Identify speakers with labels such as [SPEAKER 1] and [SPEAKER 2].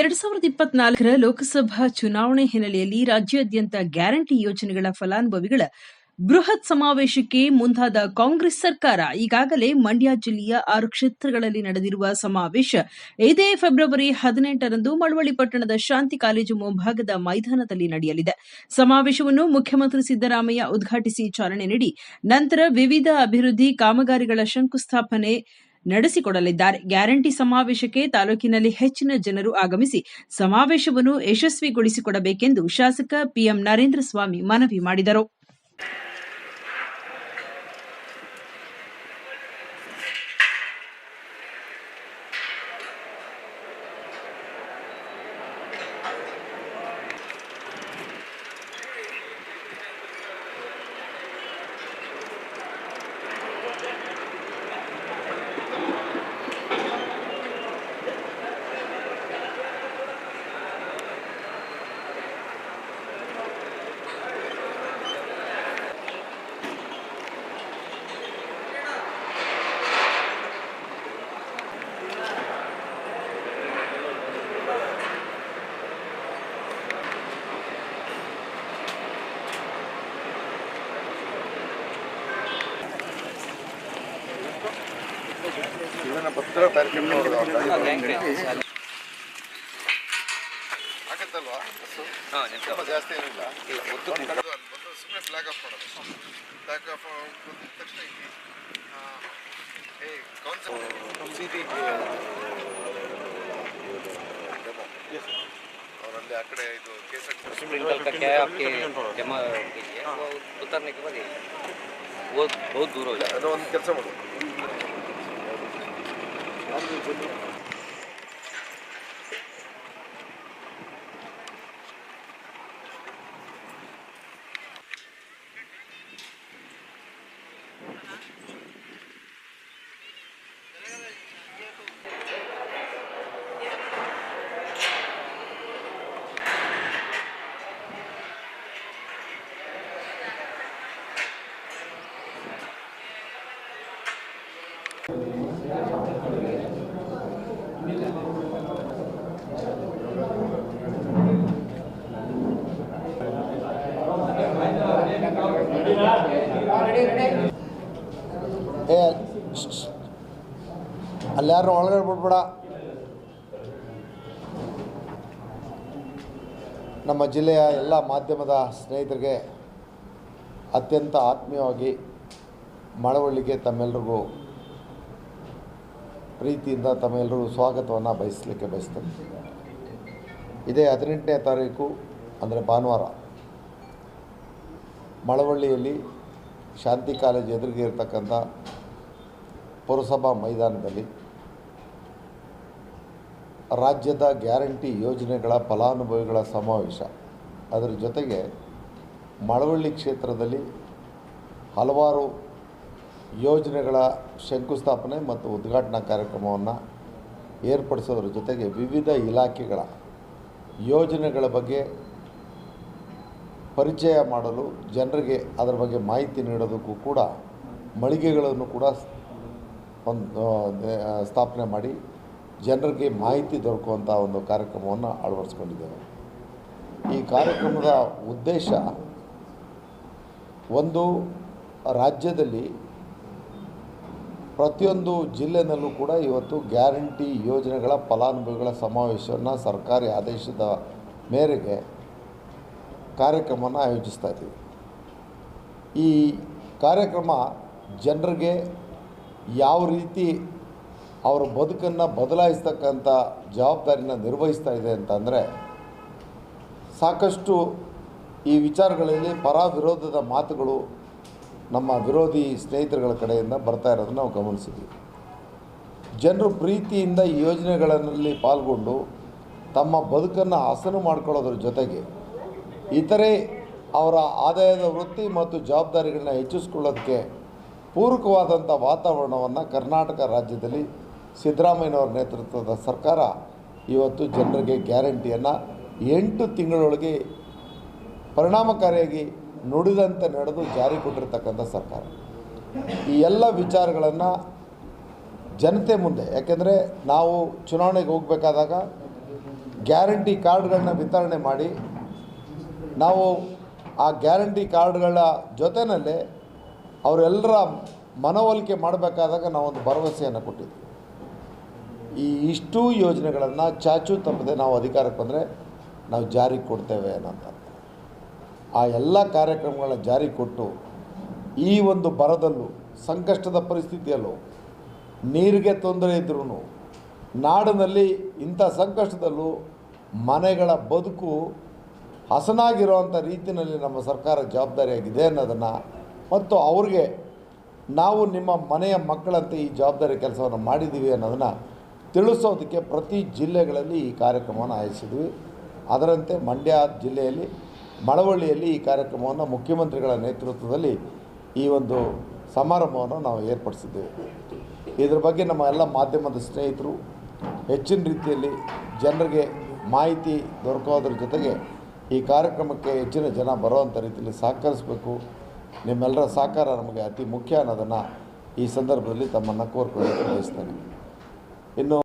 [SPEAKER 1] ಎರಡ್ ಸಾವಿರದ ಇಪ್ಪತ್ನಾಲ್ಕರ ಲೋಕಸಭಾ ಚುನಾವಣೆ ಹಿನ್ನೆಲೆಯಲ್ಲಿ ರಾಜ್ಯಾದ್ಯಂತ ಗ್ಯಾರಂಟಿ ಯೋಜನೆಗಳ ಫಲಾನುಭವಿಗಳ ಬೃಹತ್ ಸಮಾವೇಶಕ್ಕೆ ಮುಂದಾದ ಕಾಂಗ್ರೆಸ್ ಸರ್ಕಾರ ಈಗಾಗಲೇ ಮಂಡ್ಯ ಜಿಲ್ಲೆಯ ಆರು ಕ್ಷೇತ್ರಗಳಲ್ಲಿ ನಡೆದಿರುವ ಸಮಾವೇಶ. ಇದೇ ಫೆಬ್ರವರಿ ಹದಿನೆಂಟರಂದು ಮಳವಳ್ಳಿ ಪಟ್ಟಣದ ಶಾಂತಿ ಕಾಲೇಜು ಮುಂಭಾಗದ ಮೈದಾನದಲ್ಲಿ ನಡೆಯಲಿದೆ. ಸಮಾವೇಶವನ್ನು ಮುಖ್ಯಮಂತ್ರಿ ಸಿದ್ದರಾಮಯ್ಯ ಉದ್ಘಾಟಿಸಿ ಚಾಲನೆ ನೀಡಿ, ನಂತರ ವಿವಿಧ ಅಭಿವೃದ್ಧಿ ಕಾಮಗಾರಿಗಳ ಶಂಕುಸ್ಥಾಪನೆ ನಡೆಸಿಕೊಡಲಿದ್ದಾರೆ. ಗ್ಯಾರಂಟಿ ಸಮಾವೇಶಕ್ಕೆ ತಾಲೂಕಿನಲ್ಲಿ ಹೆಚ್ಚಿನ ಜನರು ಆಗಮಿಸಿ ಸಮಾವೇಶವನ್ನು ಯಶಸ್ವಿಗೊಳಿಸಿಕೊಡಬೇಕೆಂದು ಶಾಸಕ ಪಿಎಂ ನರೇಂದ್ರ ಸ್ವಾಮಿ ಮನವಿ ಮಾಡಿದರು.
[SPEAKER 2] ಇವನ ಪತ್ರ ಕಾರ್ಯಕ್ರಮ ಆಗತ್ತಲ್ವಾ ಬಸ್ಸು? ತುಂಬ ಜಾಸ್ತಿ ಏನಿಲ್ಲ ಇಲ್ಲ ಸುಮ್ಮನೆ ಫ್ಲಾಗ್ ಆಫ್ ಮಾಡೋದು ಫ್ಲಾಗ್ ಆಫ್ ಬಂದ ತಕ್ಷಣ ಇಲ್ಲಿ ಆ, ಏ ಕೌನ್ಸಿಲ್ ಅವರಲ್ಲಿ ಆ ಕಡೆ ಇದು ಕೇಸರಿ
[SPEAKER 3] निकल का क्या है आपके जमा कीजिए वो उतरने के बाद ही वो बहुत दूर हो जाएगा
[SPEAKER 2] ಅದು ಒಂದು ಕೆಲಸ ಮಾಡು
[SPEAKER 4] ಏ ಅಲ್ಲಾರು ಒಳಗಡೆ ಬಿಡ್ಬೇಡ. ನಮ್ಮ ಜಿಲ್ಲೆಯ ಎಲ್ಲ ಮಾಧ್ಯಮದ ಸ್ನೇಹಿತರಿಗೆ ಅತ್ಯಂತ ಆತ್ಮೀಯವಾಗಿ ಮಳವಳ್ಳಿಗೆ ತಮ್ಮೆಲ್ಲರಿಗೂ ಪ್ರೀತಿಯಿಂದ ತಮ್ಮೆಲ್ಲರಿಗೂ ಸ್ವಾಗತವನ್ನು ಬಯಸಲಿಕ್ಕೆ ಬಯಸ್ತೇನೆ. ಇದೇ ಹದಿನೆಂಟನೇ ತಾರೀಕು, ಅಂದರೆ ಭಾನುವಾರ, ಮಳವಳ್ಳಿಯಲ್ಲಿ ಶಾಂತಿ ಕಾಲೇಜ್ ಎದುರಿಗೆ ಇರತಕ್ಕಂಥ ಪುರಸಭಾ ಮೈದಾನದಲ್ಲಿ ರಾಜ್ಯದ ಗ್ಯಾರಂಟಿ ಯೋಜನೆಗಳ ಫಲಾನುಭವಿಗಳ ಸಮಾವೇಶ. ಅದರ ಜೊತೆಗೆ ಮಳವಳ್ಳಿ ಕ್ಷೇತ್ರದಲ್ಲಿ ಹಲವಾರು ಯೋಜನೆಗಳ ಶಂಕುಸ್ಥಾಪನೆ ಮತ್ತು ಉದ್ಘಾಟನಾ ಕಾರ್ಯಕ್ರಮವನ್ನು ಏರ್ಪಡಿಸೋದ್ರ ಜೊತೆಗೆ ವಿವಿಧ ಇಲಾಖೆಗಳ ಯೋಜನೆಗಳ ಬಗ್ಗೆ ಪರಿಚಯ ಮಾಡಲು ಜನರಿಗೆ ಅದರ ಬಗ್ಗೆ ಮಾಹಿತಿ ನೀಡೋದಕ್ಕೂ ಕೂಡ ಮಳಿಗೆಗಳನ್ನು ಕೂಡ ಒಂದು ಸ್ಥಾಪನೆ ಮಾಡಿ ಜನರಿಗೆ ಮಾಹಿತಿ ದೊರಕುವಂಥ ಒಂದು ಕಾರ್ಯಕ್ರಮವನ್ನು ಅಳವಡಿಸ್ಕೊಂಡಿದ್ದೇವೆ. ಈ ಕಾರ್ಯಕ್ರಮದ ಉದ್ದೇಶ ಒಂದು, ರಾಜ್ಯದಲ್ಲಿ ಪ್ರತಿಯೊಂದು ಜಿಲ್ಲೆನಲ್ಲೂ ಕೂಡ ಇವತ್ತು ಗ್ಯಾರಂಟಿ ಯೋಜನೆಗಳ ಫಲಾನುಭವಿಗಳ ಸಮಾವೇಶವನ್ನು ಸರ್ಕಾರಿ ಆದೇಶದ ಮೇರೆಗೆ ಕಾರ್ಯಕ್ರಮನ ಆಯೋಜಿಸ್ತಾ ಇದ್ದೀವಿ. ಈ ಕಾರ್ಯಕ್ರಮ ಜನರಿಗೆ ಯಾವ ರೀತಿ ಅವರ ಬದುಕನ್ನು ಬದಲಾಯಿಸ್ತಕ್ಕಂಥ ಜವಾಬ್ದಾರಿನ ನಿರ್ವಹಿಸ್ತಾ ಇದೆ ಅಂತಂದರೆ, ಸಾಕಷ್ಟು ಈ ವಿಚಾರಗಳಲ್ಲಿ ಪರ ವಿರೋಧದ ಮಾತುಗಳು ನಮ್ಮ ವಿರೋಧಿ ಸ್ನೇಹಿತರುಗಳ ಕಡೆಯಿಂದ ಬರ್ತಾ ಇರೋದನ್ನು ನಾವು ಗಮನಿಸಿದ್ವಿ. ಜನರು ಪ್ರೀತಿಯಿಂದ ಈ ಯೋಜನೆಗಳಲ್ಲಿ ಪಾಲ್ಗೊಂಡು ತಮ್ಮ ಬದುಕನ್ನು ಹಸನು ಮಾಡ್ಕೊಳ್ಳೋದ್ರ ಜೊತೆಗೆ ಇತರೆ ಅವರ ಆದಾಯದ ವೃತ್ತಿ ಮತ್ತು ಜವಾಬ್ದಾರಿಗಳನ್ನ ಹೆಚ್ಚಿಸ್ಕೊಳ್ಳೋದಕ್ಕೆ ಪೂರಕವಾದಂಥ ವಾತಾವರಣವನ್ನು ಕರ್ನಾಟಕ ರಾಜ್ಯದಲ್ಲಿ ಸಿದ್ದರಾಮಯ್ಯನವರ ನೇತೃತ್ವದ ಸರ್ಕಾರ ಇವತ್ತು ಜನರಿಗೆ ಗ್ಯಾರಂಟಿಯನ್ನು ಎಂಟು ತಿಂಗಳೊಳಗೆ ಪರಿಣಾಮಕಾರಿಯಾಗಿ ನುಡಿದಂತೆ ನಡೆದು ಜಾರಿ ಕೊಟ್ಟಿರ್ತಕ್ಕಂಥ ಸರ್ಕಾರ. ಈ ಎಲ್ಲ ವಿಚಾರಗಳನ್ನು ಜನತೆ ಮುಂದೆ, ಯಾಕೆಂದರೆ ನಾವು ಚುನಾವಣೆಗೆ ಹೋಗಬೇಕಾದಾಗ ಗ್ಯಾರಂಟಿ ಕಾರ್ಡ್ಗಳನ್ನ ವಿತರಣೆ ಮಾಡಿ ನಾವು ಆ ಗ್ಯಾರಂಟಿ ಕಾರ್ಡ್ಗಳ ಜೊತೆಯಲ್ಲೇ ಅವರೆಲ್ಲರ ಮನವೊಲಿಕೆ ಮಾಡಬೇಕಾದಾಗ ನಾವೊಂದು ಭರವಸೆಯನ್ನು ಕೊಟ್ಟಿದ್ವಿ. ಈ ಇಷ್ಟು ಯೋಜನೆಗಳನ್ನು ಚಾಚು ತಪ್ಪದೆ ನಾವು ಅಧಿಕಾರಕ್ಕೆ ಬಂದರೆ ನಾವು ಜಾರಿಗೆ ಕೊಡ್ತೇವೆ ಅನ್ನೋಂಥ ಆ ಎಲ್ಲ ಕಾರ್ಯಕ್ರಮಗಳನ್ನ ಜಾರಿ ಕೊಟ್ಟು ಈ ಒಂದು ಬರದಲ್ಲೂ, ಸಂಕಷ್ಟದ ಪರಿಸ್ಥಿತಿಯಲ್ಲೂ, ನೀರಿಗೆ ತೊಂದರೆ ಇದ್ರೂ ನಾಡಿನಲ್ಲಿ ಇಂಥ ಸಂಕಷ್ಟದಲ್ಲೂ ಮನೆಗಳ ಬದುಕು ಹಸನಾಗಿರುವಂಥ ರೀತಿಯಲ್ಲಿ ನಮ್ಮ ಸರ್ಕಾರ ಜವಾಬ್ದಾರಿಯಾಗಿದೆ ಅನ್ನೋದನ್ನು ಮತ್ತು ಅವ್ರಿಗೆ ನಾವು ನಿಮ್ಮ ಮನೆಯ ಮಕ್ಕಳಂತೆ ಈ ಜವಾಬ್ದಾರಿ ಕೆಲಸವನ್ನು ಮಾಡಿದ್ದೀವಿ ಅನ್ನೋದನ್ನು ತಿಳಿಸೋದಕ್ಕೆ ಪ್ರತಿ ಜಿಲ್ಲೆಗಳಲ್ಲಿ ಈ ಕಾರ್ಯಕ್ರಮವನ್ನು ಆಯೋಜಿಸಿದ್ವಿ. ಅದರಂತೆ ಮಂಡ್ಯ ಜಿಲ್ಲೆಯಲ್ಲಿ, ಮಳವಳ್ಳಿಯಲ್ಲಿ ಈ ಕಾರ್ಯಕ್ರಮವನ್ನು ಮುಖ್ಯಮಂತ್ರಿಗಳ ನೇತೃತ್ವದಲ್ಲಿ ಈ ಒಂದು ಸಮಾರಂಭವನ್ನು ನಾವು ಏರ್ಪಡಿಸಿದ್ದೇವೆ. ಇದರ ಬಗ್ಗೆ ನಮ್ಮ ಎಲ್ಲ ಮಾಧ್ಯಮದ ಸ್ನೇಹಿತರು ಹೆಚ್ಚಿನ ರೀತಿಯಲ್ಲಿ ಜನರಿಗೆ ಮಾಹಿತಿ ದೊರಕೋದ್ರ ಜೊತೆಗೆ ಈ ಕಾರ್ಯಕ್ರಮಕ್ಕೆ ಹೆಚ್ಚಿನ ಜನ ಬರುವಂಥ ರೀತಿಯಲ್ಲಿ ಸಹಕರಿಸಬೇಕು. ನಿಮ್ಮೆಲ್ಲರ ಸಹಕಾರ ನಮಗೆ ಅತಿ ಮುಖ್ಯ ಅನ್ನೋದನ್ನು ಈ ಸಂದರ್ಭದಲ್ಲಿ ತಮ್ಮನ್ನು ಕೋರ್ಕೊಳ್ಳೋಕ್ಕೆ ಬಯಸ್ತೇನೆ ಇನ್ನು